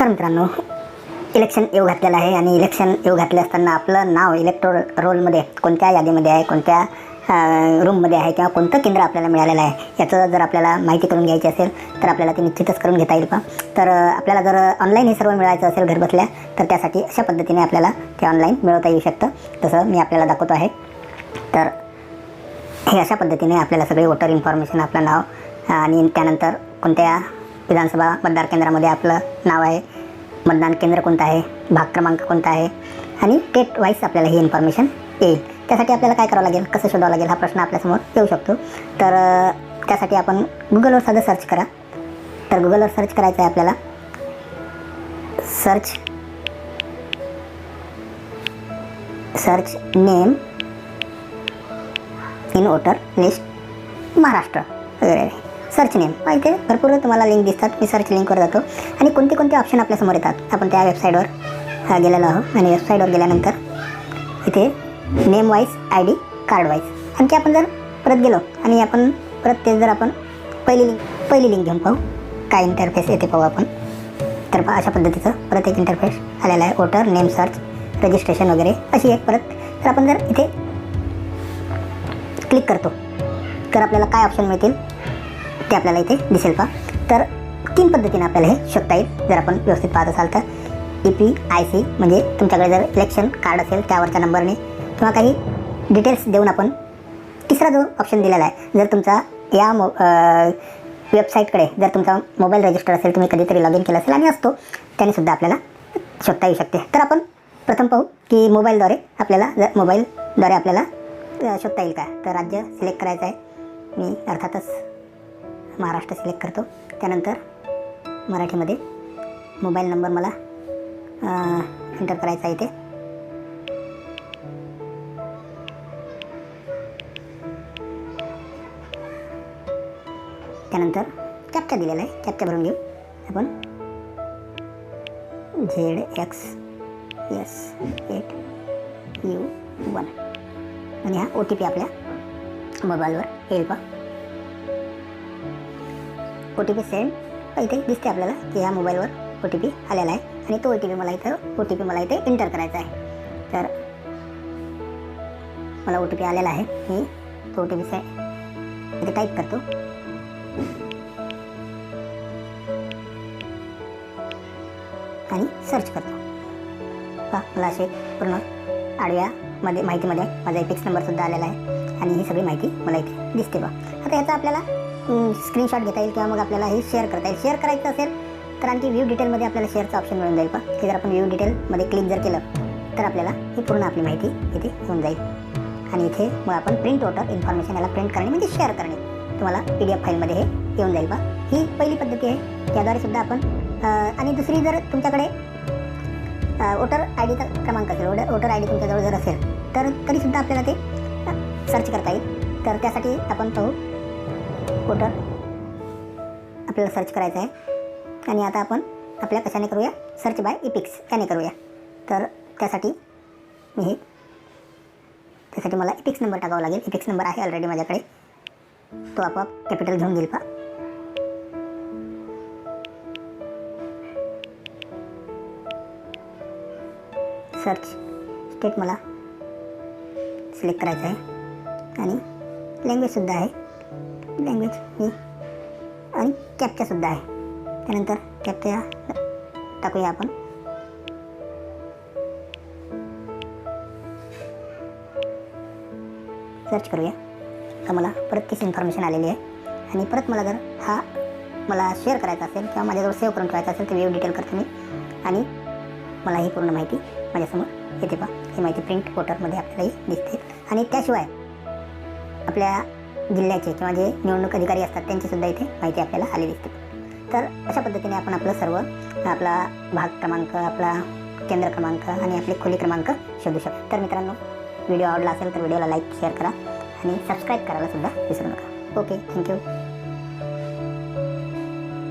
नमस्कार मित्रांनो. इलेक्शन येऊ घातलेलं आहे आणि इलेक्शन येऊ घातले असताना आपलं नाव इलेक्ट्रोल रोलमध्ये कोणत्या यादीमध्ये आहे कोणत्या रूममध्ये आहे किंवा कोणतं केंद्र आपल्याला मिळालेलं आहे याचं जर आपल्याला माहिती करून घ्यायची असेल तर आपल्याला ते निश्चितच करून घेता येईल का? तर आपल्याला जर ऑनलाईन हे सर्व मिळायचं असेल घरबसल्या तर त्यासाठी अशा पद्धतीने आपल्याला ते ऑनलाईन मिळवता येऊ शकतं. तसं मी आपल्याला दाखवतो आहे. तर हे अशा पद्धतीने आपल्याला सगळे वोटर इन्फॉर्मेशन आपलं नाव आणि त्यानंतर कोणत्या विधानसभा मतदार केंद्रामध्ये आपलं नाव आहे. मतदान केंद्र कोणतं आहे? भाग क्रमांक कोणता आहे? आणि डेट वाईज आपल्याला ही इन्फॉर्मेशन येईल. त्यासाठी आपल्याला काय करावं लागेल? कसं शोधावं लागेल? हा प्रश्न आपल्यासमोर येऊ शकतो. तर त्यासाठी आपण गुगलवर साधं सर्च करा. तर गुगलवर सर्च करायचं आहे आपल्याला. Search search name in voter list Maharashtra वगैरे सर्च नेम मग इथे भरपूर तुम्हाला लिंक दिसतात. मी सर्च लिंकवर जातो. आणि कोणते कोणते ऑप्शन आपल्यासमोर येतात? आपण त्या वेबसाईटवर गेलेलो आहोत. आणि वेबसाईटवर गेल्यानंतर इथे name wise I D card wise आणखी आपण जर परत गेलो आणि आपण परत तेच जर आपण पहिली लिंक पहिली लिंक घेऊन पाहू काय इंटरफेस येते पाहू आपण. तर पहा अशा पद्धतीचं परत एक इंटरफेस आलेला आहे. वोटर नेम सर्च रजिस्ट्रेशन वगैरे. अशी एक परत. तर आपण जर इथे क्लिक करतो तर आपल्याला काय ऑप्शन मिळतील? ते आपल्याला इथे दिसेल पा तर तीन पद्धतीने आपल्याला हे शोधता येईल. जर आपण व्यवस्थित पाहत असाल तर ई पी आय सी म्हणजे तुमच्याकडे जर इलेक्शन कार्ड असेल त्यावरच्या नंबरने किंवा काही डिटेल्स देऊन आपण तिसरा जो ऑप्शन दिलेला आहे जर तुमचा या मो वेबसाईटकडे जर तुमचा मोबाईल रजिस्टर असेल तुम्ही कधीतरी लॉग इन केलं असेल आणि असतो त्यानेसुद्धा आपल्याला शोधता येऊ शकते. तर आपण प्रथम पाहू की मोबाईलद्वारे आपल्याला जर मोबाईलद्वारे आपल्याला शोधता येईल का? तर राज्य सिलेक्ट करायचं आहे. मी अर्थातच महाराष्ट्र सिलेक्ट करतो. त्यानंतर मराठीमध्ये मोबाईल नंबर मला एंटर करायचा आहे इथे. त्यानंतर कॅप्चा दिलेला आहे. कॅप्चा भरून घेऊ. आपण Z X S eight U one आणि हा ओ टी पी आपल्या मोबाईलवर येईल पा ओ टी पी सेंड इथे दिसते आपल्याला की ह्या मोबाईलवर ओ टी पी आलेला आहे. आणि तो ओ टी पी मला इथं ओ टी पी मला इथे एंटर करायचा आहे. तर मला ओ टी पी आलेला आहे. मी तो ओ टी पी सेंड इथे टाईप करतो. आणि सर्च करतो. पहा मला असे पूर्ण आडव्यामध्ये माहितीमध्ये माझा एपिक्स नंबरसुद्धा आलेला आहे. आणि ही सगळी माहिती मला इथे दिसते बा आता याचा आपल्याला स्क्रीनशॉट घेता येईल किंवा मग आपल्याला हे शेअर करता येईल. शेअर करायचं असेल तर आणखी व्ह्यू डिटेलमध्ये आपल्याला शेअरचं ऑप्शन मिळून जाईल पा की जर आपण व्ह्यू डिटेलमध्ये क्लिक जर केलं तर आपल्याला ही पूर्ण आपली माहिती इथे होऊन जाईल. आणि इथे मग आपण प्रिंट वोटर इन्फॉर्मेशन याला प्रिंट करणे म्हणजे शेअर करणे. तुम्हाला पी डी एफ फाईलमध्ये हे येऊन जाईल बा ही पहिली पद्धती आहे. त्याद्वारे सुद्धा आपण आणि दुसरी जर तुमच्याकडे वोटर आय डीचा क्रमांक असेल वोटर वोटर आय डी तुमच्याजवळ जर असेल तर तरीसुद्धा आपल्याला ते सर्च करता येईल. तर त्यासाठी आपण पाहू स्कूटर आपल्याला सर्च करायचं आहे. आणि आता आपण आपल्या कशाने करूया? सर्च बाय इपिक्स याने करूया. तर त्यासाठी मी हे त्यासाठी मला इपिक्स नंबर टाकावा लागेल. इपिक्स नंबर आहे ऑलरेडी माझ्याकडे. तो आपोआप कॅपिटल घेऊन घेईल पा सर्च स्टेट मला सिलेक्ट करायचं आहे. आणि लँग्वेजसुद्धा आहे. लँग्वेज मी आणि कॅप्चासुद्धा आहे. त्यानंतर कॅप्चा टाकूया आपण. सर्च करूया. तर मला परत तीच इन्फॉर्मेशन आलेली आहे. आणि परत मला जर हा मला शेअर करायचा असेल किंवा माझ्याजवळ सेव्ह करून ठेवायचा असेल तर वेव डिटेल करतो मी. आणि मला ही पूर्ण माहिती माझ्यासमोर येते पा ही माहिती प्रिंट वोटरमध्ये आपल्यालाही दिसते. आणि त्याशिवाय आपल्या जिल्ह्याचे किंवा जे निवडणूक अधिकारी असतात त्यांचीसुद्धा इथे माहिती आपल्याला आली दिसते. तर अशा पद्धतीने आपण आपलं सर्व आपला भाग क्रमांक आपला केंद्र क्रमांक आणि आपले खोली क्रमांक शोधू शकतो. तर मित्रांनो व्हिडिओ आवडला असेल तर व्हिडिओला लाईक शेअर करा आणि सबस्क्राईब करायलासुद्धा विसरू नका. Okay thank you.